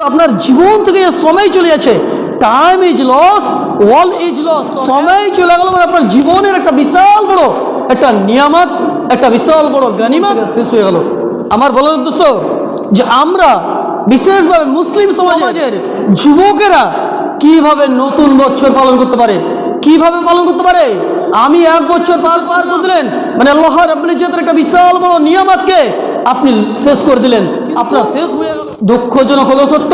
আপনার জীবন থেকে যে সময় চলে যাচ্ছে time is lost wall is lost সময় চলে গেল মানে আপনার জীবনের একটা বিশাল বড়, একটা নিয়ামত, একটা বিশাল বড় গানিমত শেষ হয়ে গেল। আমার বলার উদ্দেশ্য, যে আমরা বিশেষভাবে মুসলিম সমাজের যুবকেরা কীভাবে নতুন বছর পালন করতে পারে? কীভাবে পালন করতে পারে? আমি এক বছর পার পার করে দিলেন মানে আল্লাহ রাব্বুল ইজ্জতের একটা বিশাল বড় নিয়ামতকে আপনি শেষ করে দিলেন। আপনার শেষ হয়ে গেল। দুঃখজনক হলো সত্য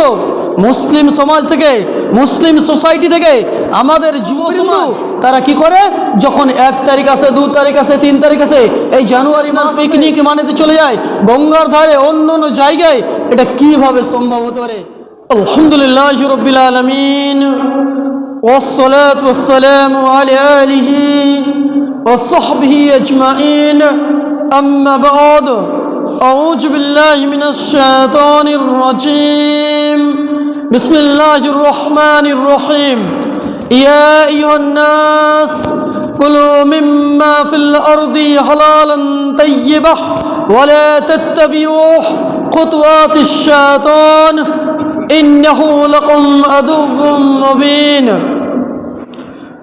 মুসলিম সমাজ থেকে মুসলিম সোসাইটি থেকে আমাদের যুব সমাজ তারা কি করে যখন এক তারিখ আছে দু তারিখ আছে তিন তারিখ আছে এই জানুয়ারি মাস পিকনিক মানেতে চলে যায় গঙ্গার ধারে অন্য অন্য জায়গায় এটা কিভাবে সম্ভব হতে পারে আলহামদুলিল্লাহ রবিল আলমিন والصلاة والسلام على آله وصحبه أجمعين أما بعد أعوذ بالله من الشيطان الرجيم. بسم الله الرحمن الرحيم. يا أيها الناس كلوا مما في الأرض حلالا طيبا ولا تتبعوا خطوات الشيطان. إنه لكم عدو مبين.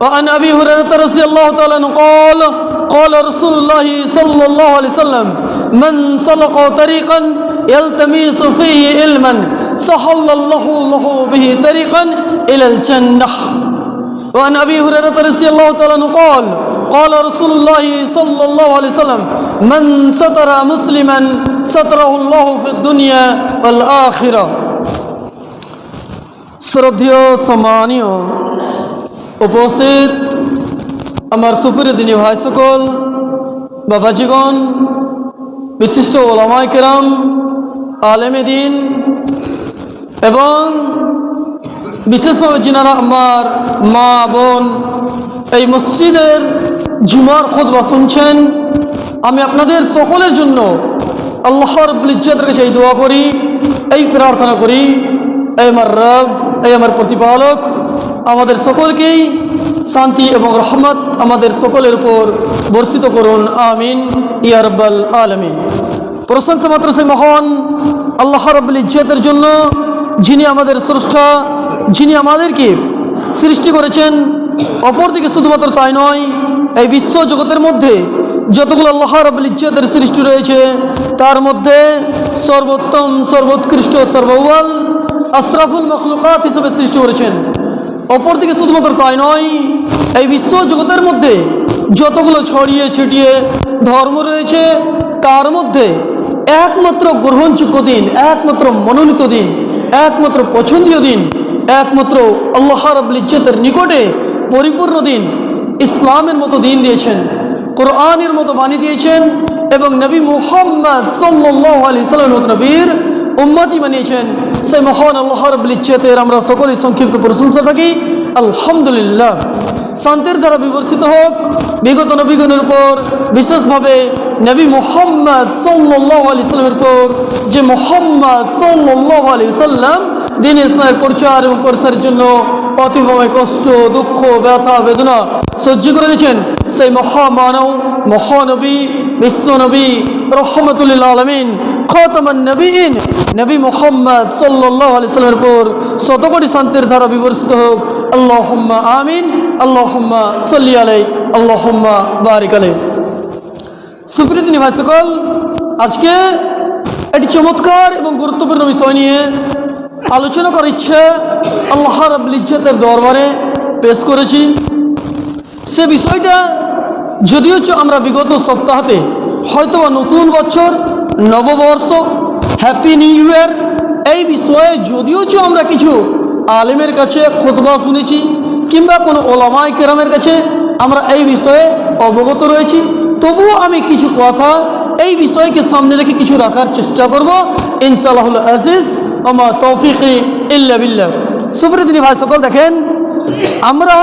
وعن ابي هريره رضي الله تعالى عنه قال قال رسول الله صلى الله عليه وسلم من سلك طريقا يلتمس فيه علما سهل الله له به طريقا الى الجنه وعن ابي هريره رضي الله تعالى عنه قال قال رسول الله صلى الله عليه وسلم من ستر مسلما ستره الله في الدنيا والاخره শ্রদ্ধেয় সম্মানীয় উপস্থিত আমার সুপুরে দিনী ভাই সকল বাবাজিগণ, বিশিষ্ট ওলামাই কেরাম, আলেমে দিন, এবং বিশেষভাবে যিনারা আমার মা, বোন এই মসজিদের জুমার খোদবা শুনছেন, আমি আপনাদের সকলের জন্য আল্লাহর ইজ্জতের কাছে এই দোয়া করি, এই প্রার্থনা করি। এই আমার রব এই আমার প্রতিপালক আমাদের সকলকেই শান্তি এবং রহমত আমাদের সকলের উপর বর্ষিত করুন। আমিন। ইয়া রব্বাল আলমিন। প্রশংসা মাত্র সে মহান আল্লাহ রব্বুল ইজ্জতের জন্য যিনি আমাদের স্রষ্টা, যিনি আমাদেরকে সৃষ্টি করেছেন, অপরদিকে শুধুমাত্র তাই নয়, এই বিশ্ব জগতের মধ্যে যতগুলো আল্লাহ রব্বুল ইজ্জতের সৃষ্টি রয়েছে, তার মধ্যে সর্বোত্তম, সর্বোৎকৃষ্ট সর্বওয়াল আশরাফুল মখলুকাত হিসেবে সৃষ্টি করেছেন। অপরদিকে শুধুমাত্র তাই নয়, এই বিশ্ব জগতের মধ্যে যতগুলো ছড়িয়ে ছিটিয়ে ধর্ম রয়েছে, তার মধ্যে একমাত্র গ্রহণযোগ্য দিন, একমাত্র মনোনীত দিন, একমাত্র পছন্দীয় দিন, একমাত্র আল্লাহ রাব্বুল ইজ্জতের নিকটে পরিপূর্ণ দিন, ইসলামের মতো দিন দিয়েছেন, কোরআনের মতো বাণী দিয়েছেন এবং নবী মুহাম্মদ সাল্লাহ আলি সাল্লাম নবীর উম্মতি বানিয়েছেন। সে মহান আল্লাহ রাব্বুল ইজ্জতের আমরা সকলেই সংক্ষিপ্ত প্রশংসা থাকি। আলহামদুলিল্লাহ। শান্তির দ্বারা বিবর্ষিত হোক, বিগত নবীগণের উপর, বিশেষভাবে নবী মোহাম্মদ সাল্লাহ আলি সাল্লামের উপর, যে মোহাম্মদ সাল্লাহ আলি সাল্লাম দিন ইসলামের প্রচার এবং প্রসারের জন্য অতিভাবে কষ্ট, দুঃখ, ব্যথা, বেদনা সহ্য করে দিয়েছেন সেই মহামানব, মহানবী, বিশ্বনবী রহমতুল্লাহ আলমিন। খতমান নবীন। নবী মোহাম্মদ সাল্লাহ আলি সাল্লামের উপর শতকোটি শান্তির ধারা বিবর্ষিত হোক। আল্লাহ আমিন আল্লাহ সল্লি আলাই আল্লাহ বারিক আলাই সুপ্রীতি ভাই সকল আজকে একটি চমৎকার এবং গুরুত্বপূর্ণ বিষয় নিয়ে আলোচনা করার ইচ্ছে আল্লাহ রাবুল ইজ্জতের দরবারে পেশ করেছি। সে বিষয়টা যদিও আমরা বিগত সপ্তাহতে হয়তো বা নতুন বছর নববর্ষ হ্যাপি নিউ ইয়ার এই বিষয়ে যদিও চ আমরা কিছু আলেমের কাছে খোদবা শুনেছি কিংবা কোনো ওলামাই কেরামের কাছে আমরা এই বিষয়ে অবগত রয়েছি, তবুও আমি কিছু কথা এই বিষয়কে সামনে রেখে কিছু রাখার চেষ্টা করব। ইনশাআল্লাহ আজিজ আমা তৌফিকি ইল্লা বিল্লাহ। ভাই, সকল দেখেন, আমরা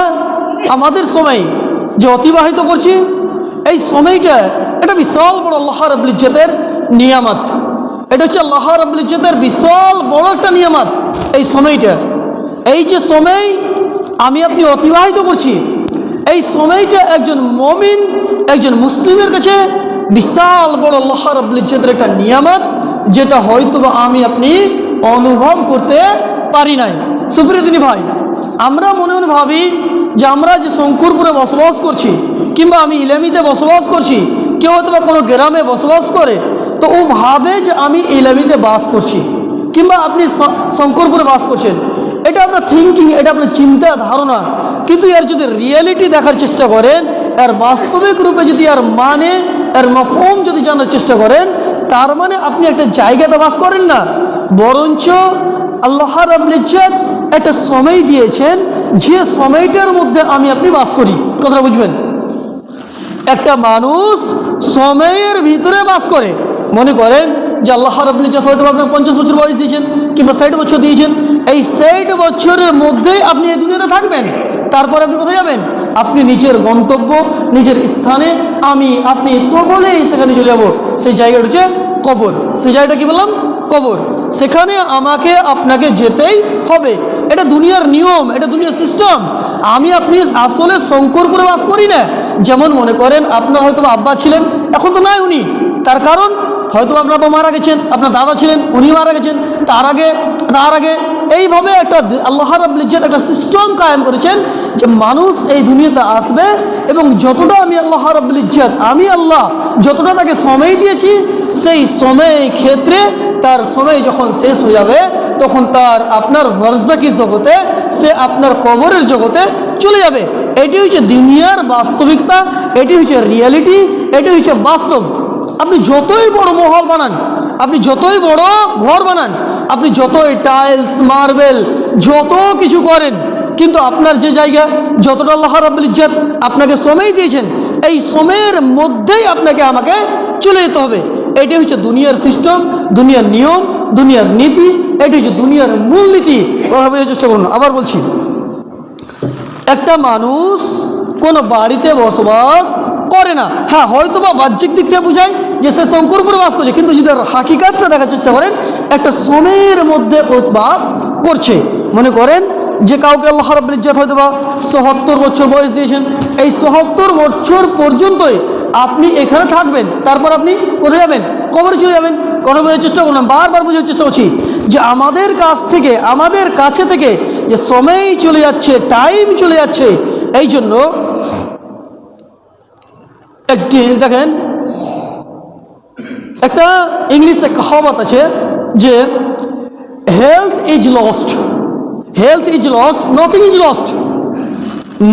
আমাদের সময় যে অতিবাহিত করছি, এই সময়টা এটা বিশাল বড় আল্লাহ রাবুল নিয়ামত। এটা হচ্ছে আল্লাহ রাবুল ইজ্জতের বিশাল বড় একটা নিয়ামত এই সময়টা। এই যে সময় আমি আপনি অতিবাহিত করছি, এই সময়টা একজন মমিন, একজন মুসলিমের কাছে বিশাল বড় আল্লাহ রাবুল ইজ্জতের একটা নিয়ামত, যেটা হয়তো বা আমি আপনি অনুভব করতে পারি নাই। সুপ্রিয় দিনী ভাই, আমরা মনে মনে ভাবি যে আমরা যে শঙ্করপুরে বসবাস করছি, কিংবা আমি ইলামিতে বসবাস করছি, কেউ হয়তো বা কোনো গ্রামে বসবাস করে তো ও ভাবে যে আমি ইলামিতে বাস করছি, কিংবা আপনি শঙ্করপুরে বাস করছেন, এটা আপনার থিঙ্কিং এটা আপনার চিন্তা, ধারণা। কিন্তু এর যদি রিয়েলিটি দেখার চেষ্টা করেন, এর বাস্তবিক রূপে যদি আর মানে এর মফম যদি জানার চেষ্টা করেন, তার মানে আপনি একটা জায়গাতে বাস করেন না। বরঞ্চ আল্লাহ রাবলিজ্জাত একটা সময় দিয়েছেন, যে সময়টার মধ্যে আমি আপনি বাস করি। কথা বুঝবেন? একটা মানুষ সময়ের ভিতরে বাস করে। মনে করেন যে আল্লাহ রাবুল্লাহ হয়তো আপনার পঞ্চাশ বছর বয়স দিয়েছেন কিংবা ষাট বছর দিয়েছেন, এই ষাট বছরের মধ্যেই আপনি এই দুনিয়াতে থাকবেন। তারপর আপনি কোথায় যাবেন? আপনি নিজের গন্তব্য, নিজের স্থানে আমি, আপনি সকলেই সেখানে চলে যাব। সেই জায়গাটা হচ্ছে কবর। সেই জায়গাটা কি বললাম? কবর। সেখানে আমাকে, আপনাকে যেতেই হবে। এটা দুনিয়ার নিয়ম, এটা দুনিয়ার সিস্টেম আমি আপনি আসলে শঙ্করপুরে বাস করি না। যেমন মনে করেন, আপনার হয়তো আব্বা ছিলেন, এখন তো নাই উনি। তার কারণ হয়তো আপনার আব্বা মারা গেছেন, আপনার দাদা ছিলেন উনি মারা গেছেন, তার আগে তার আগে। এইভাবে একটা আল্লাহ রাবলিজ্জাত একটা সিস্টেম কায়েম করেছেন যে মানুষ এই দুনিয়াতে আসবে এবং যতটা আমি আল্লাহ রাবলিজ্জাত আমি আল্লাহ যতটা তাকে সময় দিয়েছি, সেই সময় ক্ষেত্রে তার সময় যখন শেষ হয়ে যাবে, তখন তার আপনার বর্জাকি জগতে, সে আপনার কবরের জগতে চলে যাবে। এটি হচ্ছে দুনিয়ার বাস্তবিকতা, এটি হচ্ছে রিয়ালিটি এটি হচ্ছে বাস্তব। আপনি যতই বড় মহল বানান, আপনি যতই বড় ঘর বানান, আপনি যতই টাইলস মার্বেল যত কিছু করেন, কিন্তু আপনার যে জায়গা, যতটা আল্লাহ রাব্বুল ইজ্জাত আপনাকে সময় দিয়েছেন, এই সময়ের মধ্যেই আপনাকে আমাকে চলে যেতে হবে। এটি হচ্ছে দুনিয়ার সিস্টেম দুনিয়ার নিয়ম, দুনিয়ার নীতি এটি হচ্ছে দুনিয়ার মূলনীতি। কথা বোঝার চেষ্টা করুন। আবার বলছি, একটা মানুষ কোনো বাড়িতে বসবাস করে না। হ্যাঁ হয়তো বা বাহ্যিক দিক থেকে বোঝায় যে সে শঙ্করপুরে বাস করছে। কিন্তু যদি হাকিকাতটা দেখার চেষ্টা করেন, একটা শ্রমের মধ্যে ও বাস করছে। মনে করেন যে কাউকে আল্লাহ রাব্বুল ইজ্জত হয়তো বা সহত্তর বছর বয়স দিয়েছেন। এই সহত্তর বছর পর্যন্তই আপনি এখানে থাকবেন। তারপর আপনি কোথায় যাবেন? কবরে চলে যাবেন। কথা বোঝার চেষ্টা করলাম, বারবার বোঝার চেষ্টা করছি যে আমাদের কাছ থেকে, আমাদের কাছে থেকে যে সময় চলে যাচ্ছে টাইম চলে যাচ্ছে এই জন্য একটি, দেখেন একটা ইংলিশে কহাবত আছে যে health is lost health is lost nothing is lost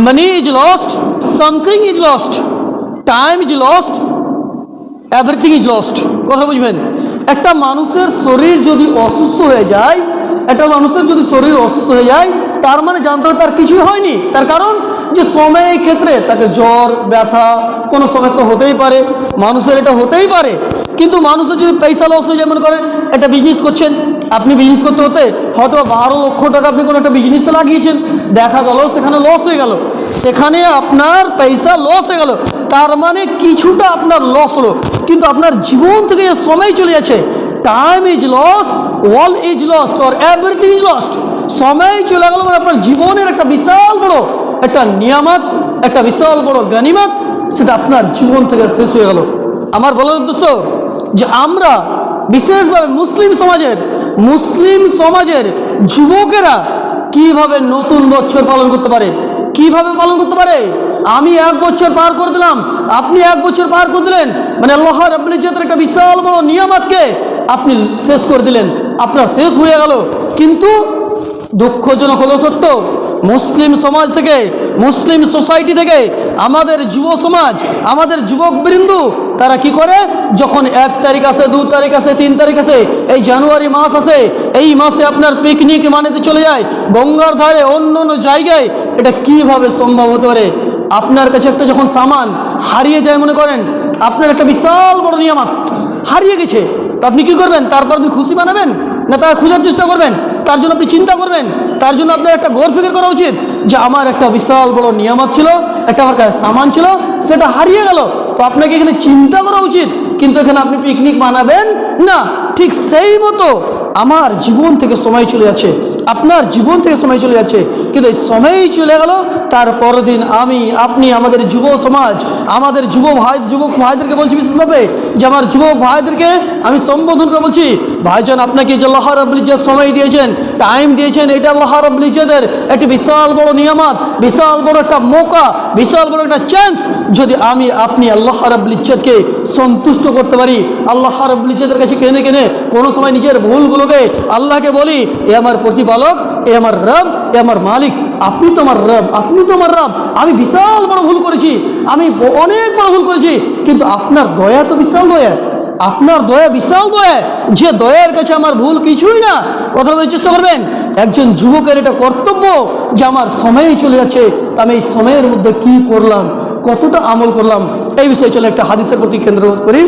money is lost something is lost time is lost everything is lost কথা বুঝবেন? একটা মানুষের শরীর যদি অসুস্থ হয়ে যায়, একটা মানুষের যদি শরীর অসুস্থ হয়ে যায়, তার মানে জানতে হবে তার কিছুই হয়নি। তার কারণ যে সময়ের ক্ষেত্রে তাকে জ্বর, ব্যথা কোনো সমস্যা হতেই পারে। মানুষের এটা হতেই পারে। কিন্তু মানুষের যদি পয়সা লস হয়ে যায়, মনে করেন একটা বিজনেস করছেন, আপনি বিজনেস করতে হতে হয়তো বারো লক্ষ টাকা আপনি কোনো একটা বিজনেসে লাগিয়েছেন, দেখা গেল সেখানে লস হয়ে গেল। সেখানে আপনার পয়সা লস হয়ে গেল। তার মানে কিছুটা আপনার লস হলো। কিন্তু আপনার জীবন থেকে যে সময় চলে যাচ্ছে time is lost wall is lost or everything is lost সময় চলে গেল মানে আপনার জীবনের একটা বিশাল বড়, একটা নিয়ামত, একটা বিশাল বড় গানিমত, সেটা আপনার জীবন থেকে শেষ হয়ে গেল। আমার বলার উদ্দেশ্য যে আমরা, বিশেষভাবে মুসলিম সমাজের মুসলিম সমাজের যুবকেরা কীভাবে নতুন বছর পালন করতে পারে? কীভাবে পালন করতে পারে? আমি এক বছর পার করে দিলাম, আপনি এক বছর পার করে দিলেন মানে আল্লাহ রাব্বুল ইজ্জতের একটা বিশাল বড় নিয়ামতকে আপনি শেষ করে দিলেন, আপনার শেষ হয়ে গেল। কিন্তু দুঃখজনক হলো সত্য, মুসলিম সমাজ থেকে, মুসলিম সোসাইটি থেকে আমাদের যুব সমাজ, আমাদের যুবক বৃন্দু তারা কি করে? যখন এক তারিখ আসে দু তারিখ আসে তিন তারিখ আসে এই জানুয়ারি মাস আসে এই মাসে আপনার পিকনিক মানেতে চলে যায়, গঙ্গার ধারে অন্য অন্য জায়গায়। এটা কীভাবে সম্ভব হতে পারে? আপনার কাছে একটা যখন সামান হারিয়ে যায় মনে করেন, আপনার একটা বিশাল বড় নিয়ামত, হারিয়ে গেছে। তো আপনি কি করবেন? তারপর আপনি খুশি বানাবেন? না তার খোঁজার চেষ্টা করবেন? তার জন্য আপনি চিন্তা করবেন? তার জন্য আপনার একটা গৌর ফিকির করা উচিত যে, আমার একটা বিশাল বড় নিয়ামত ছিল, একটা আমার কাছে সামান ছিল, সেটা হারিয়ে গেল। তো আপনাকে এখানে চিন্তা করা উচিত, কিন্তু এখানে আপনি পিকনিক মানাবেন না। ঠিক সেই মতো আমার জীবন থেকে সময় চলে যাচ্ছে, আপনার জীবন থেকে সময় চলে যাচ্ছে, কিন্তু এই সময়ই চলে গেল, তার পরের দিন আমি, আপনি, আমাদের যুব সমাজ, আমাদের যুব ভাই, যুবক ভাইদেরকে বলছি বিশেষভাবে যে আমার যুবক ভাইদেরকে আমি সম্বোধন করে বলছি ভাইজান আপনাকে যে আল্লাহ রাব্বুল সময় দিয়েছেন টাইম দিয়েছেন, এটা আল্লাহ রাব্বুল একটি বিশাল বড় নিয়ামত, বিশাল বড় একটা মৌকা, বিশাল বড় একটা চান্স যদি আমি, আপনি আল্লাহ রাব্বুল ইজ্জতকে সন্তুষ্ট করতে পারি, আল্লাহ রাব্বুল ইজ্জতের কাছে কেনে কেনে কোনো সময় নিজের ভুলগুলোকে আল্লাহকে বলি, এ আমার প্রতিপালক, এ আমার রব, এ আমার মালিক, আপনি তো আমার রব, আপনি তো আমার রব, আমি বিশাল বড় ভুল করেছি, আমি অনেক বড় ভুল করেছি, কিন্তু আপনার দয়া তো বিশাল দয়া। আপনার দয়া, বিশাল দয়া। যে দয়ার কাছে আমার ভুল কিছুই না কথা বলার চেষ্টা করবেন? একজন যুবকের এটা কর্তব্য যে আমার সময় চলে যাচ্ছে আমি এই সময়ের মধ্যে কি করলাম, কতটা আমল করলাম, এই বিষয়ে চলে একটা হাদিসের প্রতি কেন্দ্র করি।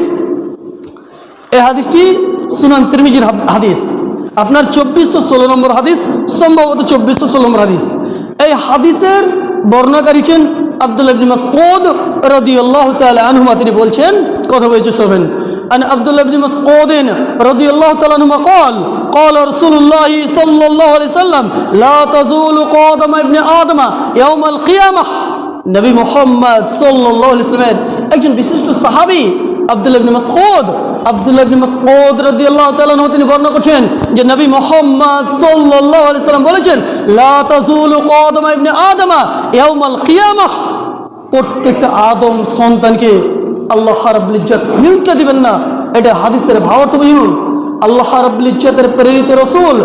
এই হাদিসটি সুনান তিরমিজির হাদ- হাদিস। আপনার চব্বিশশো ষোলো নম্বর হাদিস, সম্ভবত চব্বিশশো ষোলো নম্বর হাদিস। এই হাদিসের বর্ণাকারী আব্দুল ইবনে মাসউদ রাদিয়াল্লাহু তাআলা আনহুমা তিনি বলছেন কথা বলে চেষ্টা করবেন আন আব্দুল ইবনে মাসউদ রাদিয়াল্লাহু তাআলা আনহুমা قال قال رسول الله صلى الله عليه وسلم لا تزول قدم ابن آدم يوم القيامة নবী মোহাম্মদ সাল্লাল্লাহু আলাইহি ওয়াসাল্লামের একজন বিশিষ্ট সাহাবী তিনি বর্ণনা করছেন যে নবী মোহাম্মদ সাল্লাম বলেছেন আদমা প্রত্যেকটা আদম সন্তানকে আল্লাহ রাব্বুল দিবেন না। এটা হাদিসের ভাবার্থ আল্লাহ রাব্বুল প্রেরিত রসুল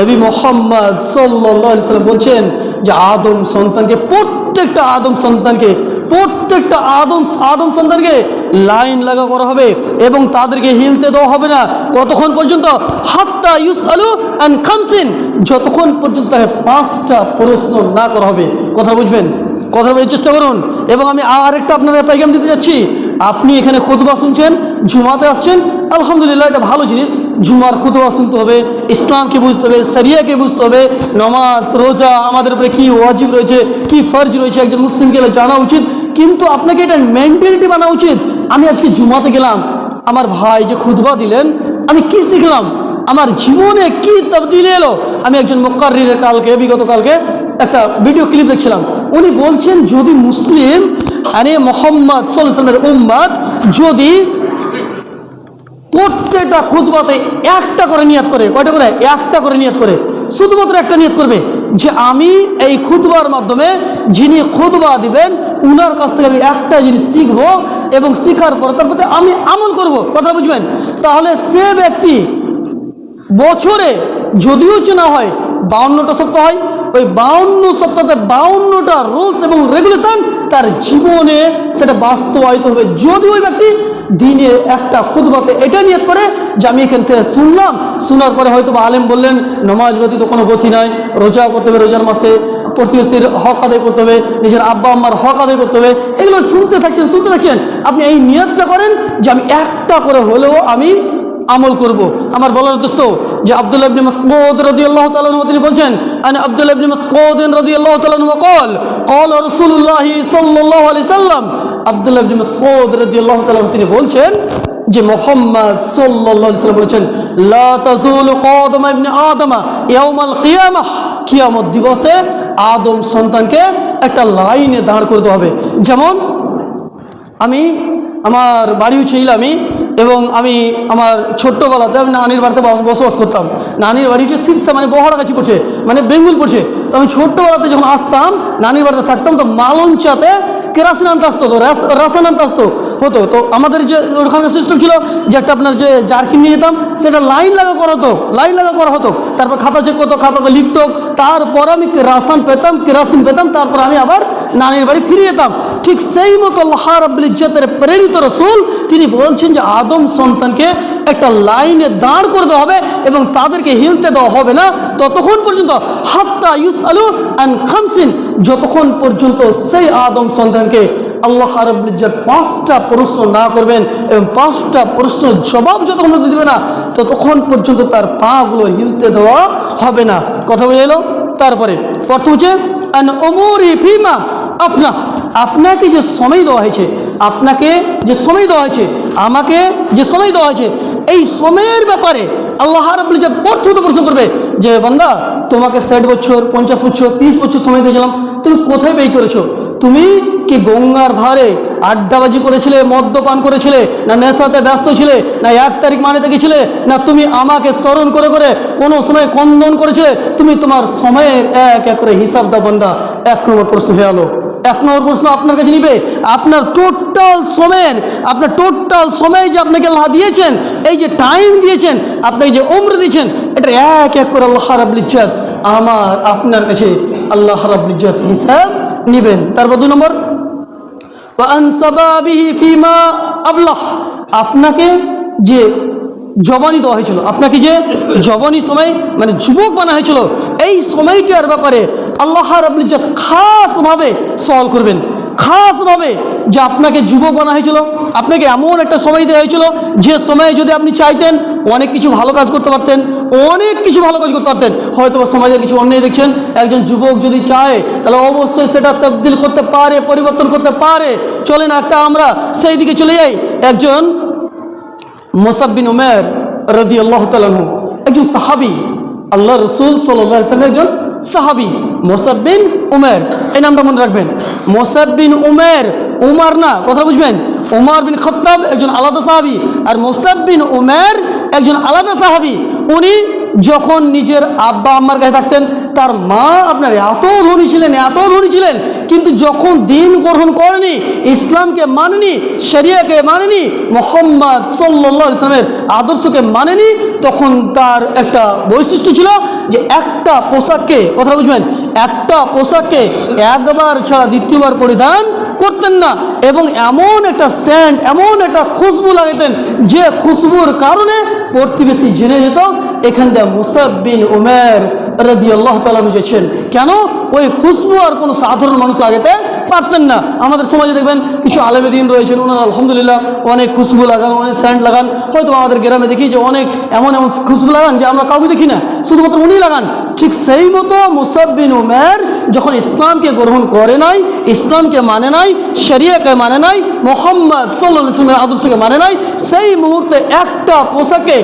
নবী মোহাম্মদ সাল্লাম বলছেন যে আদম সন্তানকে, প্রত্যেকটা আদম সন্তানকে, প্রত্যেকটা আদম আদম সন্তানকে লাইন লাগা করা হবে এবং তাদেরকে হিলতে দেওয়া হবে না। কতক্ষণ পর্যন্ত? হাত্তা ইউস আলু অ্যান্ড খামসিন। যতক্ষণ পর্যন্ত পাঁচটা প্রশ্ন না করা হবে। কথা বুঝবেন? কথা বলার চেষ্টা করুন। এবং আমি আরেকটা আপনার পাইগাম দিতে যাচ্ছি। আপনি এখানে খুতবা শুনছেন, জুমাতে আসছেন। আলহামদুলিল্লাহ, এটা ভালো জিনিস। জুমার খুতবা শুনতে হবে, ইসলামকে বুঝতে হবে সারিয়াকে বুঝতে হবে। নমাজ, রোজা, আমাদের উপরে কি ওয়াজিব রয়েছে, কি ফর্জ রয়েছে, একজন মুসলিমকে জানা উচিত। কিন্তু আপনাকে এটা মেন্টালিটি বানা উচিত। আমি আজকে জুমাতে গেলাম। আমার ভাই যে খুতবা দিলেন, আমি কি শিখলাম? আমার জীবনে কি তবদিল এলো? আমি একজন মোকারিরের কালকে, বিগত কালকে একটা ভিডিও ক্লিপ দেখছিলাম। উনি বলছেন, যদি মুসলিম আরে মোহাম্মদ সাল্লামের উম্মাদ যদি প্রত্যেকটা খুতবাতে একটা করে নিয়াত করে। কয়টা করে? একটা করে নিয়াত করে। শুধুমাত্র একটা নিয়ত করবে। যে আমি এই খুতবার মাধ্যমে যিনি খুতবা দিবেন, উনার কাছ থেকে আমি একটা জিনিস শিখব এবং শিখার পর, তার প্রতি আমি আমল করব, কথা বুঝবেন? তাহলে সে ব্যক্তি বছরে যদিও চেনা হয়, বাউন্নটা সপ্তাহ হয়, ওই বাউন্ন সপ্তাহে বাউন্নটা রুলস এবং রেগুলেশন তার জীবনে সেটা বাস্তবায়িত হবে। যদি ওই ব্যক্তি দিনে একটা খুদবাতে এটা নিয়ত করে যে আমি এখান থেকে শুনলাম, শোনার পরে হয়তো বা আলেম বললেন, নমাজ ব্যতীত কোনো গতি নাই, রোজা করতে হবে রোজার মাসে প্রতিবেশীর হক আদায় করতে হবে নিজের আব্বা আম্মার হক আদায় করতে হবে এগুলো শুনতে থাকছেন শুনতে থাকছেন আপনি এই নিয়তটা করেন যে আমি একটা করে হলেও আমি আমল করব আমার বলার উদ্দেশ্য যে আব্দুল্লাহ ইবনে মাসউদ রাদিয়াল্লাহু তাআলা আনহু তিনি বলছেন আন আব্দুল্লাহ ইবনে মাসউদ রাদিয়াল্লাহু তাআলা আনহু قال قال رسول الله সাল্লাল্লাহু আলাইহি সাল্লাম আব্দুল্লাহ ইবনে মাসউদ রাদিয়াল্লাহু তাআলা আনহু তিনি বলছেন যে মোহাম্মদ সাল্লাল্লাহু আলাইহি সাল্লাম বলেছেন লা তাজুলু কদমা ইবনে আদম ইয়াউমাল কিয়ামাহ কিয়ামত দিবসে আদম সন্তানকে একটা লাইনে দাঁড় করতে হবে। যেমন, আমি আমার বাড়িও ছিলামই এবং আমি আমার ছোট্টবেলাতে আমি নানির বাড়িতে বসবাস করতাম। নানির বাড়ি হচ্ছে শীর্ষা মানে বহরাগাছি পড়ছে মানে বেঙ্গুল পড়ছে। তো আমি ছোট্টবেলাতে যখন আসতাম, নানির বাড়িতে থাকতাম, তো মালঞ্চাতে কেরাসিন আনতে আসতো তো? রাস- রাসায়ন আনতে আসতো হতো। তো আমাদের যে ওখানে সিস্টেম ছিল, যে একটা আপনার যে জার্কিন নিয়ে যেতাম, সেটা লাইন লাগা করা হতো। লাইন লাগা করা হতো। তারপর খাতা চেক করতো, খাতাতে লিখতো। তারপর আমি রাসান পেতাম কেরাসিন পেতাম, তারপর আমি আবার নানির বাড়ি ফিরে যেতাম। ঠিক সেই মতো আল্লাহ রাব্বুল ইজ্জতের প্রেরিত রসুল তিনি বলছেন যে, আদম সন্তানকে একটা লাইনে দাঁড় করে দেওয়া হবে এবং তাদেরকে হিলতে দেওয়া হবে না। ততক্ষণ পর্যন্ত হাত্তা ইউস আলু অ্যান্ড খামসিন। যতক্ষণ পর্যন্ত সেই আদম সন্তানকে আল্লাহ রাব্বুল ইজ্জত পাঁচটা প্রশ্ন না করবেন এবং পাঁচটা প্রশ্নের জবাব যতক্ষণ দিবে না, ততক্ষণ পর্যন্ত তার পাগুলো হিলতে দেওয়া হবে না। কথা বুঝে এলো তারপরে প্রথম হচ্ছে, আন অমরি ফিমা আপনা, আপনাকে যে সময় দেওয়া হয়েছে, আপনাকে যে সময় দেওয়া হয়েছে, আমাকে যে সময় দেওয়া হয়েছে, এই সময়ের ব্যাপারে আল্লাহ রাব্বুল ইজ্জত প্রথমত প্রশ্ন করবে যে, বান্দা, তোমাকে ষাট বছর, পঞ্চাশ বছর, তিরিশ বছর সময় দিয়েছিলাম, তুমি কোথায় ব্যয় করেছ? তুমি কি গঙ্গার ধারে আড্ডাবাজি করেছিলে, মদ্যপান করেছিলে, না নেশাতে ব্যস্ত ছিলে, না এক তারিখ মানেতে গেছিলে, না তুমি আমাকে স্মরণ করে করে কোনো সময় কন্দন করেছিলে? তুমি তোমার সময়ের এক এক করে হিসাব দাও, বন্দা। এক নম্বর প্রশ্ন হয়ে গেলো। এক নম্বর প্রশ্ন আপনার কাছে নিবে। আপনার টোটাল সময়ের, আপনার টোটাল সময় যে আপনাকে আল্লাহ দিয়েছেন, এই যে টাইম দিয়েছেন আপনাকে যে উম্র দিয়েছেন এটা এক এক করে আল্লাহ রাবুল ইজ্জত আমার, আপনার কাছে আল্লাহ রাবুল ইজ্জত হিসাব নিবেন। তারপর দু নম্বর আপনাকে যে জবানি দেওয়া হয়েছিল। আপনাকে যে জবানি সময় মানে যুবক বানা হয়েছিল, এই সময়টার ব্যাপারে আল্লাহ রাবুল ইজ্জত খাসভাবে সওয়াল করবেন। খাসভাবে যে আপনাকে যুবক বানা হয়েছিল, আপনাকে এমন একটা সময় দেওয়া হয়েছিল, যে সময়ে যদি আপনি চাইতেন অনেক কিছু ভালো কাজ করতে পারতেন, অনেক কিছু ভালো কাজ করতে পারতেন। হয়তো সমাজের কিছু অন্যায় দেখছেন, একজন যুবক যদি চায়, তাহলে অবশ্যই সেটা তবদিল করতে পারে, পরিবর্তন করতে পারে। চলেন একটা আমরা সেই দিকে চলে যাই। একজন মোসাব্বিন উমের রদি আল্লাহ তালু একজন সাহাবি। আল্লাহ রসুল সাল্লাম একজন সাহাবি। মোসাব্বিন উমের, এই নামটা মনে রাখবেন। মোসাব্বিন উমের, উমার না কথা বুঝবেন? উমার বিন খত্তাব একজন আলাদা সাহাবি, আর মোসাব্বিন উমের একজন আলাদা সাহাবি। উনি যখন নিজের আব্বা আম্মার কাছে থাকতেন, তার মা আপনার এত ধনী ছিলেন, এত ধনী ছিলেন, কিন্তু যখন দিন গ্রহণ করেনি, ইসলামকে মানেনি, শরিয়াকে মানেনি, মোহাম্মদ সাল্লা ইসলামের আদর্শকে মানেনি, তখন তার একটা বৈশিষ্ট্য ছিল যে একটা পোশাককে, কথা বুঝবেন, একটা পোশাককে একবার ছাড়া দ্বিতীয়বার পরিধান করতেন না, এবং এমন একটা স্যান্ড এমন একটা খুশবু লাগাতেন, যে খুশবুর কারণে প্রতিবেশী জেনে যেত এখান থেকে মুসাব্বিন উমের রাজি আল্লাহ তালা বুঝেছেন কেন? ওই খুশবু আর কোনো সাধারণ মানুষ লাগাতে পারতেন না। আমাদের সমাজে দেখবেন কিছু আলেমেদিন রয়েছেন, ওনারা আলহামদুলিল্লাহ অনেক খুশবু লাগান, অনেক স্যান্ড লাগান। হয়তো আমাদের গ্রামে দেখি যে অনেক এমন এমন খুশবু লাগান যে আমরা কাউকে দেখি না, শুধুমাত্র উনি লাগান। ঠিক সেই মতো মুসাব্বিন উমের যখন ইসলামকে গ্রহণ করে নাই, ইসলামকে মানে নাই, শরিয়াকে মানে নাই, মোহাম্মদ সাল্লাহ আদর্শকে মানে নাই, সেই মুহূর্তে একটা পোশাকে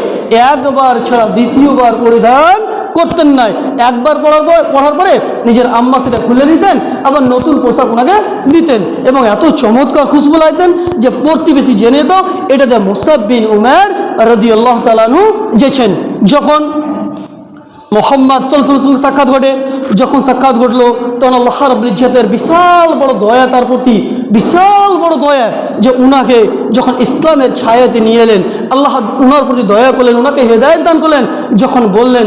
একবার ছাড়া দ্বিতীয়বার পরিধান করতেন নাই। একবার পড়ার পর পড়ার পরে নিজের আম্মা সেটা খুলে নিতেন আবার নতুন পোশাক ওনাকে দিতেন এবং এত চমৎকার খুশবু লাগতেন যে প্রতিবেশী জেনে তো এটাতে মুসাব্বিন উমের রদি আল্লাহ তালানু যেছেন। যখন মোহাম্মদ সলসমের সাক্ষাৎ ঘটে, যখন সাক্ষাৎ ঘটলো, তখন আল্লাহ রাব্বুল বিশাল বড় দয়া তার প্রতি, বিশাল বড় দয়া যে উনাকে যখন ইসলামের ছায়াতে নিয়ে এলেন, আল্লাহ উনার প্রতি দয়া করলেন, উনাকে হেদায়ত দান করলেন, যখন বললেন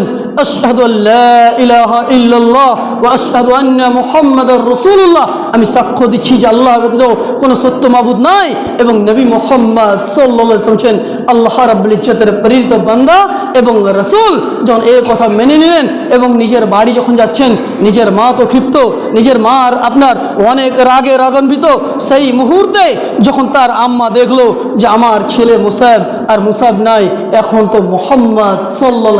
আমি সাক্ষ্য দিচ্ছি যে আল্লাহ কোনো সত্য মাবুদ নাই এবং নবী মোহাম্মদ সাল্লাল্লাহু আল্লাহ রাব্বুল ইজ্জতের প্রেরিত বান্দা এবং রাসূল। যখন এই কথা মেনে নিলেন এবং নিজের বাড়ি যখন যাচ্ছেন, নিজের মা তো ক্ষিপ্ত, নিজের মার আপনার অনেক রাগে রাগান্বিত। সেই মুহূর্তে যখন তার আম্মা দেখল যে আমার ছেলে মুসাব আর মুসাব নাই, এখন তো মোহাম্মদ সাল্লা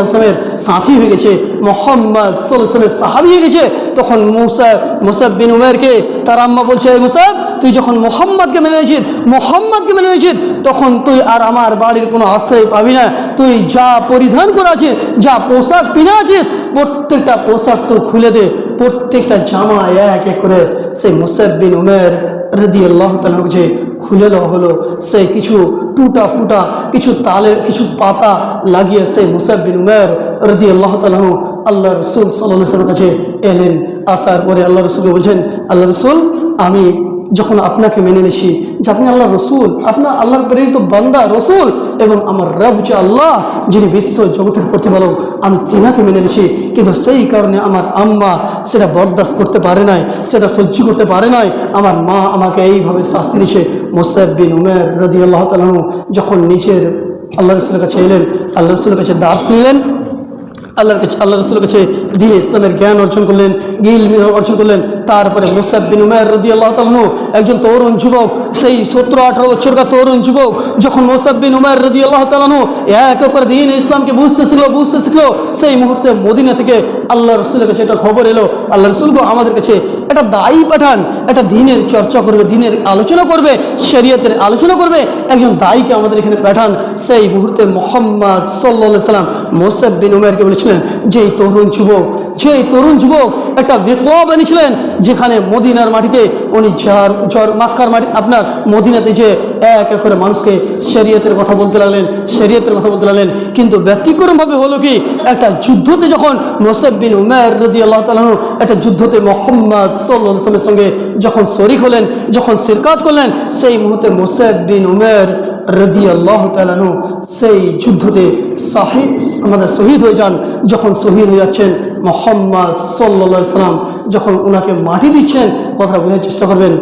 সাথী হয়ে গেছে, মোহাম্মদ সাল্লাহ সাহাবি হয়ে গেছে, তখন মুসাব মুসাব বিন উমেরকে তার আম্মা বলছে, "এই মুসাব তুই যখন মোহাম্মদকে মেনে নিয়েছিস, মোহাম্মদকে মেনে নিয়েছিস, তখন তুই আর আমার বাড়ির কোনো আশ্রয় পাবি না। তুই যা পরিধান করা আছে, যা পোশাক পিনা আছে, প্রত্যেকটা পোশাক তো খুলে দে। প্রত্যেকটা জামা এক এক করে। সেই মুসাব বিন উমের রদি আল্লাহ কাছে খুলে দেওয়া হলো। সে কিছু টুটা ফুটা, কিছু তালে, কিছু পাতা লাগিয়ে সে মুসাব বিন উমের রদি আল্লাহ তালাহু আল্লাহ রসুল সাল্লাহ কাছে এলেন। আসার পরে আল্লাহ রসুলকে বলছেন আল্লাহ রসুল, আমি যখন আপনাকে মেনে নিছি যে আপনি আল্লাহ রসুল আপনার আল্লাহর প্রেরিত বান্দা রসুল এবং আমার রব যে আল্লাহ, যিনি বিশ্ব জগতের প্রতিপালক, আমি তিনাকে মেনে নিছি। কিন্তু সেই কারণে আমার আম্মা সেটা বরদাস্ত করতে পারে নাই, সেটা সহ্য করতে পারে নাই। আমার মা আমাকে এইভাবে শাস্তি দিছে মোসাব বিন উমের রদি আল্লাহ তালু যখন নিজের আল্লাহ রসুলের কাছে এলেন আল্লাহ রসুলের কাছে দাস নিলেন আল্লাহর কাছে আল্লাহ রসুলের কাছে দিয়ে ইসলামের জ্ঞান অর্জন করলেন গিল অর্জন করলেন। তারপরে মুসাদ বিন উমের রদি আল্লাহ তালু একজন তরুণ যুবক, সেই সতেরো আঠারো বছরকার তরুণ যুবক, যখন মোসাব বিন উমের রদি আল্লাহ তালু এক করে দিন ইসলামকে বুঝতে শিখলো বুঝতে শিখলো সেই মুহূর্তে মদিনা থেকে আল্লাহ রসুলের কাছে একটা খবর এলো। আল্লাহ রসুল আমাদের কাছে একটা দায়ী পাঠান, একটা দিনের চর্চা করবে, দিনের আলোচনা করবে, শরীয়তের আলোচনা করবে, একজন দায়ীকে আমাদের এখানে পাঠান। সেই মুহূর্তে মোহাম্মদ সাল্লা সাল্লাম মোসাব বিন উমেরকে বলেছিলেন যে এই তরুণ যুবক যে তরুণ যুবক একটা বেকোয়া বানিয়েছিলেন যেখানে মদিনার মাটিতে উনি ঝড় ঝড়, মাক্কার মাটি, আপনার মদিনাতে যে এক এক করে মানুষকে শরীয়তের কথা বলতে লাগলেন, শরীয়তের কথা বলতে লাগলেন, কিন্তু ব্যতিক্রমভাবে হলো কি, একটা যুদ্ধতে যখন মোসাব্বিন উমের রদি আল্লাহ তালাহু একটা যুদ্ধতে মোহাম্মদ সাল্লামের সঙ্গে যখন শরিক হলেন, যখন সিরকাত করলেন, সেই মুহূর্তে মোসাব্বিন উমের রদি আল্লাহ তালানু সেই যুদ্ধতে শাহিদ আমাদের শহীদ হয়ে যান। যখন শহীদ হয়ে যাচ্ছেন মোহাম্মদ সাল্লা সাল্লাম যখন ওনাকে মাটি দিচ্ছেন কথা বোঝার চেষ্টা করবেন,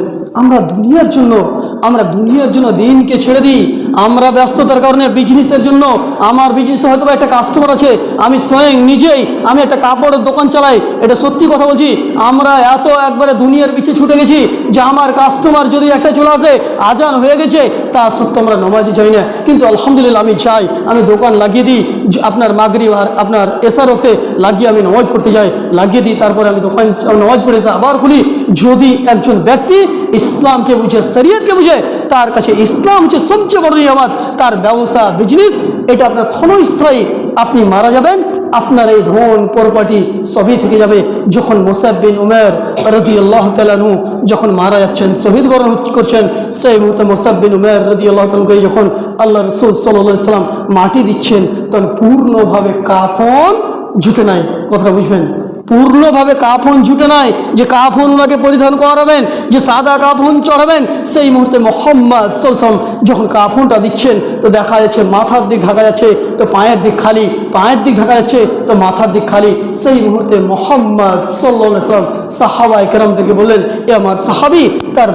আমরা দুনিয়ার জন্য আমরা দুনিয়ার জন্য দিনকে ছেড়ে দিই। আমরা ব্যস্ততার কারণে বিজনেসের জন্য আমার বিজনেসে হয়তো একটা কাস্টমার আছে, আমি স্বয়ং নিজেই আমি একটা কাপড়ের দোকান চালাই। এটা সত্যি কথা বলছি, আমরা এত একবারে দুনিয়ার পিছিয়ে ছুটে গেছি যে আমার কাস্টমার যদি একটা চলে আসে, আজান হয়ে গেছে, তা সত্য আমরা নমাজে যাই না। কিন্তু আলহামদুলিল্লাহ আমি চাই, আমি দোকান লাগিয়ে দিই। আপনার মাগরি আর আপনার এসারতে লাগিয়ে আমি নমাজ পড়তে যাই, লাগিয়ে দিই, তারপরে আমি দোকান নমাজ পড়ে এসে আবার খুলি। যদি একজন ব্যক্তি ইসলামকে বুঝে, শরীয়তকে বুঝে, তার কাছে ইসলাম হচ্ছে সবচেয়ে বড় নিয়ামত, তার ব্যবসা বিজনেস এটা আপনার ক্ষণস্থায়ী, আপনি মারা যাবেন। আপনার এই ধন পরপাটি সবই থেকে যাবে। যখন মোসাব্বিন উমের রদি আল্লাহ তালু যখন মারা যাচ্ছেন, শহীদ বরণ করছেন, সেই মুহূর্তে মোসাব্বিন উমের রদি আল্লাহ তালুকে যখন আল্লাহ রসুল সাল্লাহ সাল্লাম মাটি দিচ্ছেন, তখন পূর্ণভাবে কাফন জুটে নাই। কথাটা বুঝবেন? পূর্ণভাবে কাফন জুটে নাই যে কাফন ওনাকে পরিধান করাবেন, যে সাদা কাফন চড়াবেন, সেই মুহূর্তে মোহাম্মদ সালসাম যখন কাফনটা দিচ্ছেন, তো দেখা যাচ্ছে মাথার দিক ঢাকা যাচ্ছে, তো পায়ের দিক খালি, পায়ের দিক ঢাকা যাচ্ছে, তো মাথার দিক খালি। সেই মুহূর্তে মোহাম্মদ সাল্লা সাল্লাম সাহাবা একরামদেরকে বললেন, এ আমার সাহাবি, তার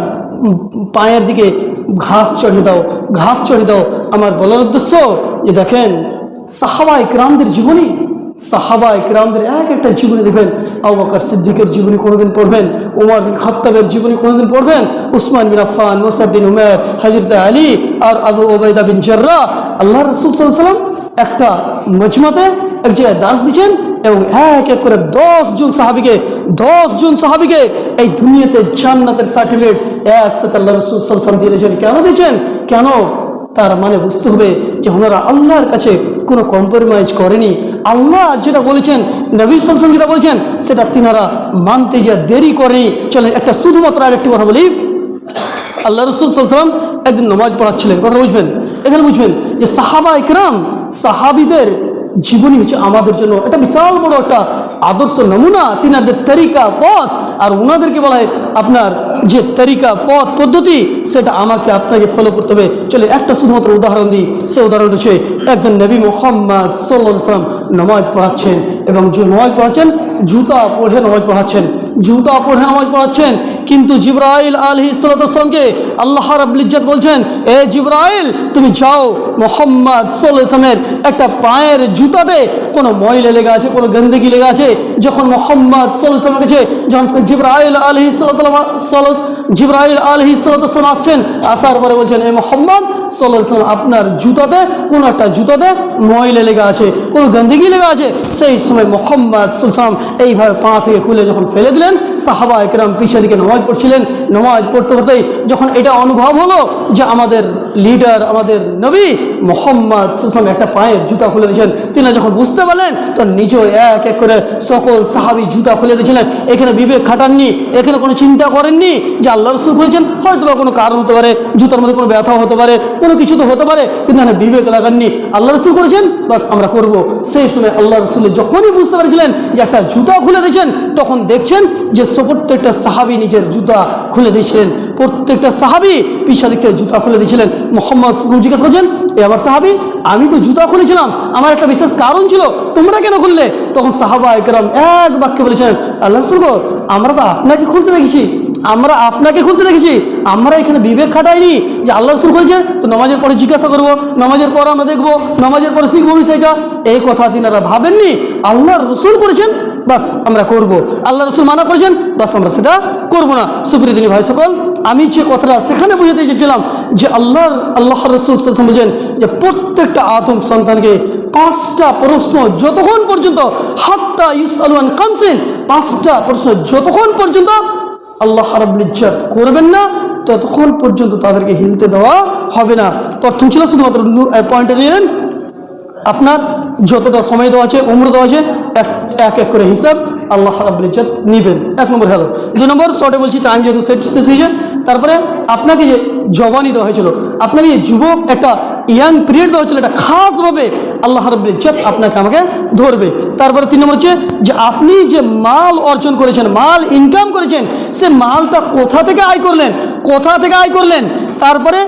পায়ের দিকে ঘাস চড়িয়ে দাও, ঘাস চড়িয়ে দাও। আমার বলার উদ্দেশ্য, যে দেখেন সাহাবা একরামদের জীবনী সাহাবা ইকরামদের এক একটা জীবনী দেখবেন, আবু বকর সিদ্দিকের জীবনী কোনোদিন পড়বেন, উমর বিন খাত্তাবের জীবনী কোনোদিন পড়বেন, উসমান বিন আফফান, মোসাব বিন উমের হজরত আলী আর আবু ওবায়দা বিন জর্রা আল্লাহ রসুল সাল্লাম একটা মজমাতে এক জায়গায় দাস দিচ্ছেন এবং এক এক করে দশ জন সাহাবিকে, দশ জন সাহাবিকে এই দুনিয়াতে জান্নাতের সার্টিফিকেট একসাথে আল্লাহ রসুল সাল্লাম দিয়ে দিয়েছেন। কেন দিয়েছেন? কেন? তার মানে বুঝতে হবে যে ওনারা আল্লাহর কাছে কোনো কম্প্রোমাইজ করেনি। আল্লাহ যেটা বলেছেন, নবী সালসাম যেটা বলেছেন, সেটা তিনারা মানতে যা দেরি করেনি। চলেন, একটা শুধুমাত্র আর একটি কথা বলি। আল্লাহ রসুল সাল্লাম একদিন নমাজ পড়াচ্ছিলেন। কথা বুঝবেন? এখানে বুঝবেন যে সাহাবা ইকরাম সাহাবিদের জীবনী হচ্ছে আমাদের জন্য একটা বিশাল বড় একটা আদর্শ নমুনা, তিনাদের তরিকা, পথ। আর ওনাদেরকে বলা হয় আপনার যে তরিকা, পথ, পদ্ধতি, সেটা আমাকে আপনাকে ফলো করতে হবে। চলে, একটা শুধুমাত্র উদাহরণ দিই। সে উদাহরণ হচ্ছে একজন নবী মোহাম্মদ সাল্লা সাল্লাম নামাজ পড়াচ্ছেন। এবং যে নামাজ পড়াচ্ছেন, জুতা পড়ে নামাজ পড়াচ্ছেন, জুতা পড়ে নামাজ পড়াচ্ছেন, কিন্তু জিব্রাইল আলহি সাল্লামকে আল্লাহ রাবলিজ্জাত বলছেন, এ জিব্রাইল, তুমি যাও মোহাম্মদ সাল্লামের একটা পায়ের জুতাতে, কোনো ময়লা লেগে আছে, কোনো গন্দগি লেগে আছে, যখন মোহাম্মদ সাল্লামের কাছে যখন জিব্রাইল আলহি সাল্লাম জিব্রাইল আলহি সাল্লাম আসছেন, আসার পরে বলছেন, এ মোহাম্মদ সাল্লাম আপনার জুতাতে, কোনো একটা জুতাতে ময়লা লেগে আছে, কোনো গন্দগি লেগে আছে? সেই সময় মোহাম্মদ সাল্লাম এইভাবে পা থেকে খুলে যখন ফেলে দিলেন, সাহাবা একরাম পিছিয়ে দিকে নামাজ পড়ছিলেন। নামাজ পড়তে পড়তেই যখন এটা অনুভব হলো যে আমাদের লিডার, আমাদের নবী মোহাম্মদ সুসলাম একটা পায়ের জুতা খুলে দিয়েছেন, তিনি যখন বুঝতে পারলেন, তো নিজেও এক এক করে সকল সাহাবি জুতা খুলে দিয়েছিলেন। এখানে বিবেক খাটাননি, এখানে কোনো চিন্তা করেননি যে আল্লাহ রসুল করেছেন হয়তো বা কোনো কারণ হতে পারে, জুতার মধ্যে কোনো ব্যথা হতে পারে, কোনো কিছু তো হতে পারে, কিন্তু এখানে বিবেক লাগাননি। আল্লাহ রসুল করেছেন বাস আমরা করব। সেই সময় আল্লাহ রসুল যখনই বুঝতে পেরেছিলেন যে একটা জুতা খুলে দিয়েছেন, তখন দেখছেন যে প্রত্যেকটা সাহাবি নিজের জুতা খুলে দিয়েছিলেন। প্রত্যেকটা সাহাবি পিছা দিক থেকে জুতা খুলে দিয়েছিলেন। মোহাম্মদ জিজ্ঞাসা করছেন, এ আমার সাহাবি, আমি তো জুতা খুলেছিলাম, আমার একটা বিশেষ কারণ ছিল, তোমরা কেন খুললে? তখন সাহাবা একরাম এক বাক্যে বলেছেন আল্লাহ রসুল আমরা তো আপনাকে খুলতে দেখেছি আমরা আপনাকে খুলতে দেখেছি। আমরা এখানে বিবেক খাটাইনি যে আল্লাহ রসুল করেছেন তো নামাজের পরে জিজ্ঞাসা করব, নামাজের পর আমরা দেখব, নামাজের পরে শিখব বিষয়টা। এই কথা তিনারা ভাবেননি। আল্লাহর রসুল করেছেন, বাস আমরা করব। আল্লাহ রসুল মানা করেছেন, বাস আমরা সেটা করব না। সুপ্রিয়দিনী ভাই সকল, আমি যে কথাটা সেখানে বুঝাতে চেয়েছিলাম যে আল্লাহর আল্লাহ রসুল বলছেন যে প্রত্যেকটা আদম সন্তানকে পাঁচটা প্রশ্ন যতক্ষণ পর্যন্ত, হাত্তা ইউস আলুয়ান কামসেন পাঁচটা প্রশ্ন যতক্ষণ পর্যন্ত আল্লাহ ইজ্জত করবেন না, ততক্ষণ পর্যন্ত তাদেরকে হিলতে দেওয়া হবে না। প্রথম ছিল শুধুমাত্র পয়েন্টে নিলেন আপনার যতটা সময় দেওয়া আছে, উম্র দেওয়া আছে, এক এক করে হিসাব আল্লাহ রাব্বুল ইজ্জত নিবেন। এক নম্বর হলো দুই নম্বর, শর্টে বলছি টাইম যেহেতু সেট, শেষ হয়েছে, তারপরে আপনাকে যে জবানি দেওয়া হয়েছিল, আপনাকে যে যুবক একটা ইয়াং পিরিয়ড দেওয়া হয়েছিল এটা খাসভাবে আল্লাহ রাব্বুল ইজ্জত আপনাকে আমাকে ধরবে। তারপরে তিন নম্বর হচ্ছে যে আপনি যে মাল অর্জন করেছেন, মাল ইনকাম করেছেন, সে মালটা কোথা থেকে আয় করলেন? কোথা থেকে আয় করলেন? তারপরে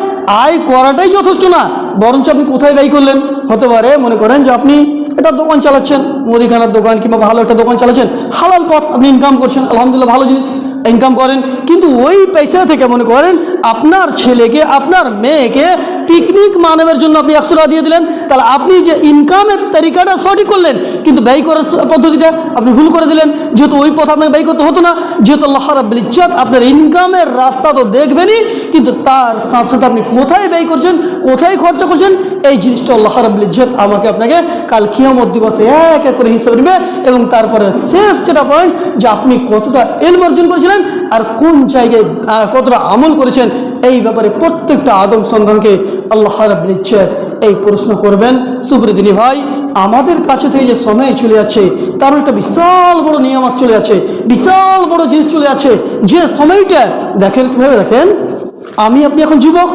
আয় করাটাই যথেষ্ট না, বরঞ্চ আপনি কোথায় ব্যয় করলেন? হতে পারে মনে করেন যে আপনি একটা দোকান চালাচ্ছেন, মুদিখানার দোকান কিংবা ভালো একটা দোকান চালাচ্ছেন, হালাল পথ আপনি ইনকাম করছেন, আলহামদুলিল্লাহ ভালো জিনিস ইনকাম করেন, কিন্তু ওই পয়সা থেকে মনে করেন আপনার ছেলেকে, আপনার মেয়েকে পিকনিক মানবের জন্য আপনি একশো টাকা দিয়ে দিলেন, তাহলে আপনি যে ইনকামের তরিকাটা সঠিক করলেন, কিন্তু ব্যয় করার পদ্ধতিটা আপনি ভুল করে দিলেন। যেহেতু ওই পথ আপনাকে ব্যয় করতে হতো না, যেহেতু আল্লাহ রাব্বুল আপনার ইনকামের রাস্তা তো দেখবেনই, কিন্তু তার সাথে সাথে আপনি কোথায় ব্যয় করছেন, কোথায় খরচা করছেন, এই জিনিসটা আল্লাহ রাব্বুল ইজ্জত আমাকে আপনাকে কাল কিয়ামত দিবসে এক এক করে হিসাব নেবে এবং তারপরে শেষ যেটা পয়েন্ট যে আপনি কতটা এলম অর্জন করেছিলেন আর কোন জায়গায় কতটা আমল করেছেন এই ব্যাপারে প্রত্যেকটা আদম সন্তানকে আল্লাহ রাব্বুল ইজ্জত এই প্রশ্ন করবেন সুপ্রদিনী ভাই, আমাদের কাছে থেকে যে সময় চলে যাচ্ছে, তার একটা বিশাল বড় নিয়ামত চলে আছে বিশাল বড় জিনিস চলে আছে যে সময়টা, দেখেন কীভাবে দেখেন, আমি আপনি এখন যুবক,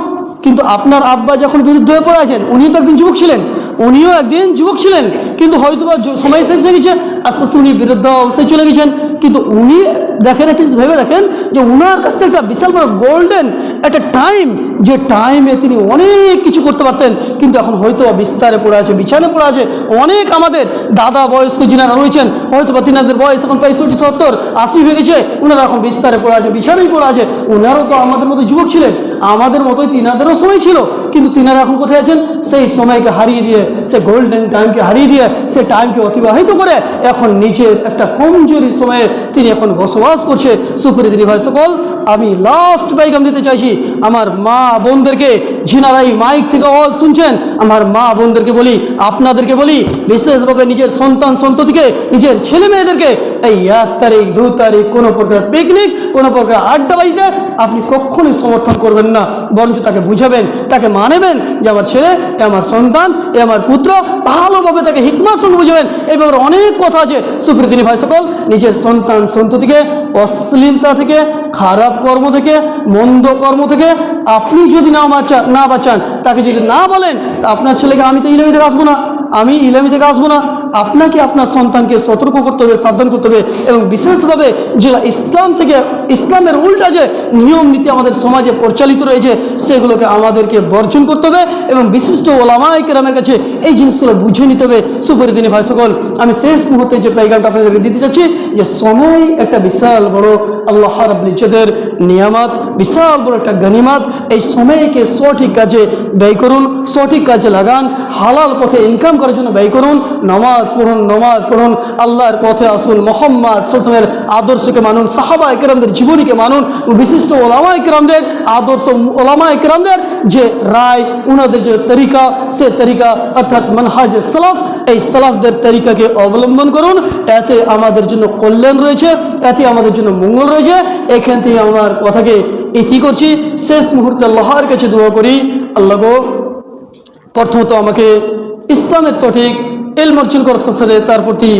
কিন্তু আপনার আব্বা যখন বিরুদ্ধ হয়ে পড়ে আছেন, উনিও তো একদিন যুবক ছিলেন, উনিও একদিন যুবক ছিলেন, কিন্তু হয়তো বা সময় শেষ হয়ে গেছে, আস্তে আস্তে উনি বিরুদ্ধ অবস্থায় চলে গেছেন, কিন্তু উনি দেখেন একটা ভেবে দেখেন যে উনার কাছ থেকে একটা বিশাল বড় গোল্ডেন একটা টাইম যে টাইমে তিনি অনেক কিছু করতে পারতেন, কিন্তু এখন হয়তো বিস্তারে পড়ে আছে, বিছানে পড়ে আছে, অনেক আমাদের দাদা বয়স্ক যিনারা রয়েছেন, হয়তো বা তিনাদের বয়স এখন পঁয়ষট্টি, সত্তর, আশি হয়ে গেছে, উনারা এখন বিস্তারে পড়ে আছে বিছানায় পড়ে আছে, উনারও তো আমাদের মতো যুবক ছিলেন, আমাদের মতোই তিনাদেরও সময় ছিল, কিন্তু তিনারা এখন কোথায় আছেন? সেই সময়কে হারিয়ে দিয়ে, সে গোল্ডেন টাইমকে হারিয়ে দিয়ে, সে টাইমকে অতিবাহিত করে, এখন নিজের একটা কমজোরি সময়ে তিনি এখন বসবাস করছে সুপুরি দিনী ভাই সকল আমি লাস্ট বাইগাম দিতে চাইছি আমার মা বোনদেরকে যিনারা এই মাইক থেকে অল শুনছেন, আমার মা বোনদেরকে বলি, আপনাদেরকে বলি, বিশেষভাবে নিজের সন্তান সন্ততিকে, নিজের ছেলে মেয়েদেরকে, এই এক তারিখ, দু তারিখ, কোনো প্রকার পিকনিক কোনো প্রকার আড্ডা আড্ডাবাজিতে আপনি কখনোই সমর্থন করবেন না। বরঞ্চ তাকে বুঝাবেন, তাকে মানেবেন যে আমার ছেলে, এ আমার সন্তান, এ আমার পুত্র, ভালোভাবে তাকে হিকমার সঙ্গে বুঝাবেন। এই ব্যাপারে অনেক কথা আছে। সুপ্রীতিনী ভাই সকল, নিজের সন্তান সন্ততিকে, অশ্লীলতা থেকে খারাপ কর্ম থেকে, মন্দ কর্ম থেকে আপনি যদি না বাঁচান না বাঁচান, তাকে যদি না বলেন, আপনার ছেলেকে আমি তো ইলামি থেকে আসব না। আমি ইলামি থেকে আসব না। আপনাকে আপনার সন্তানকে সতর্ক করতে হবে, সাবধান করতে হবে এবং বিশেষভাবে যে ইসলাম থেকে ইসলামের উল্টা যে নিয়ম নীতি আমাদের সমাজে পরিচালিত রয়েছে, সেগুলোকে আমাদেরকে বর্জন করতে হবে এবং বিশিষ্ট ওলামাই কেরামের কাছে এই জিনিসগুলো বুঝে নিতে হবে। সুপরিদিনী ভাই সকল, আমি শেষ মুহূর্তে যে পেগামটা আপনাদেরকে দিতে চাচ্ছি, যে সময় একটা বিশাল বড় আল্লাহ রাব্বুল ইজ্জতের নিয়ামত, বিশাল বড় একটা গনিমত, এই সময়কে সঠিক কাজে ব্যয় করুন, সঠিক কাজে লাগান, হালাল পথে ইনকাম করার জন্য ব্যয় করুন, নামাজ পড়ুন নামাজ পড়ুন, আল্লাহর পথে আসুন, মোহাম্মদ সাসমের আদর্শকে মানুন, সাহাবা একরামদের জীবনীকে মানুন, বিশিষ্ট ওলামা একরামদের আদর্শ ওলামা একরামদের যে রায় ওনাদের যে তরিকা, সে তরিকা, অর্থাৎ মানহাজ সালাফ এই সালাফদের তালিকাকে অবলম্বন করুন। এতে আমাদের জন্য কল্যাণ রয়েছে, এতে আমাদের জন্য মঙ্গল রয়েছে। এখান থেকে আমার কথাকে ইতি করছি। শেষ মুহূর্তে আল্লাহর কাছে দোয়া করি। আল্লাহ প্রথমত আমাকে ইসলামের সঠিক এল অর্জন করার সাথে তার প্রতি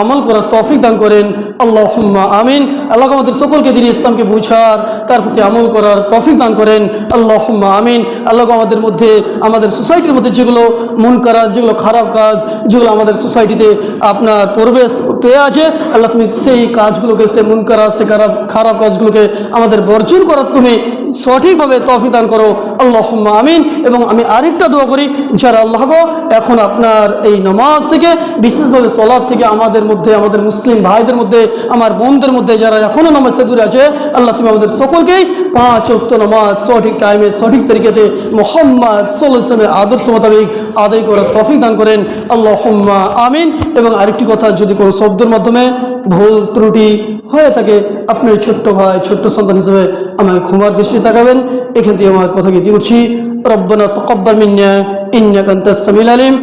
আমল করার তফিক দান করেন। আল্লাহ আমিন। আল্লাহ আমাদের সকলকে দিন ইসলামকে বুঝার, তার প্রতি আমল করার তৌফিক দান করেন। আল্লাহ আমিন। আল্লাহ আমাদের মধ্যে, আমাদের সোসাইটির মধ্যে যেগুলো মন করা যেগুলো খারাপ কাজ, যেগুলো আমাদের সোসাইটিতে আপনার পরিবেশ পেয়ে আছে, আল্লাহ তুমি সেই কাজগুলোকে সে মন করা সে খারাপ খারাপ কাজগুলোকে আমাদের বর্জন করার তুমি সঠিকভাবে তৌফিক দান করো। আল্লাহ আমিন। এবং আমি আরেকটা দোয়া করি যারা আল্লাহ এখন আপনার এই নমাজ থেকে, বিশেষভাবে সলাদ থেকে আমাদের মধ্যে, আমাদের মুসলিম ভাইদের মধ্যে আমার বোনদের মধ্যে যারা এখনও থেকে দূরে আছে, আল্লাহ তুমি আমাদের সকলকেই পাঁচ অক্ত নামাজ সঠিক টাইমে সঠিক তরিকাতে মোহাম্মদ সাল্লামের আদর্শ মোতাবেক আদায় করার তফিক দান করেন। আল্লাহ আমিন। এবং আরেকটি কথা, যদি কোনো শব্দের মাধ্যমে ভুল ত্রুটি হয়ে থাকে আপনার ছোট্ট ভাই, ছোট্ট সন্তান হিসেবে আমাকে ক্ষমার দৃষ্টি তাকাবেন। এখান থেকে আমার কথাকে দিয়ে করছি রব্বানা মিন্না, ইন্নাকা আনতাস সামিউল আলিম।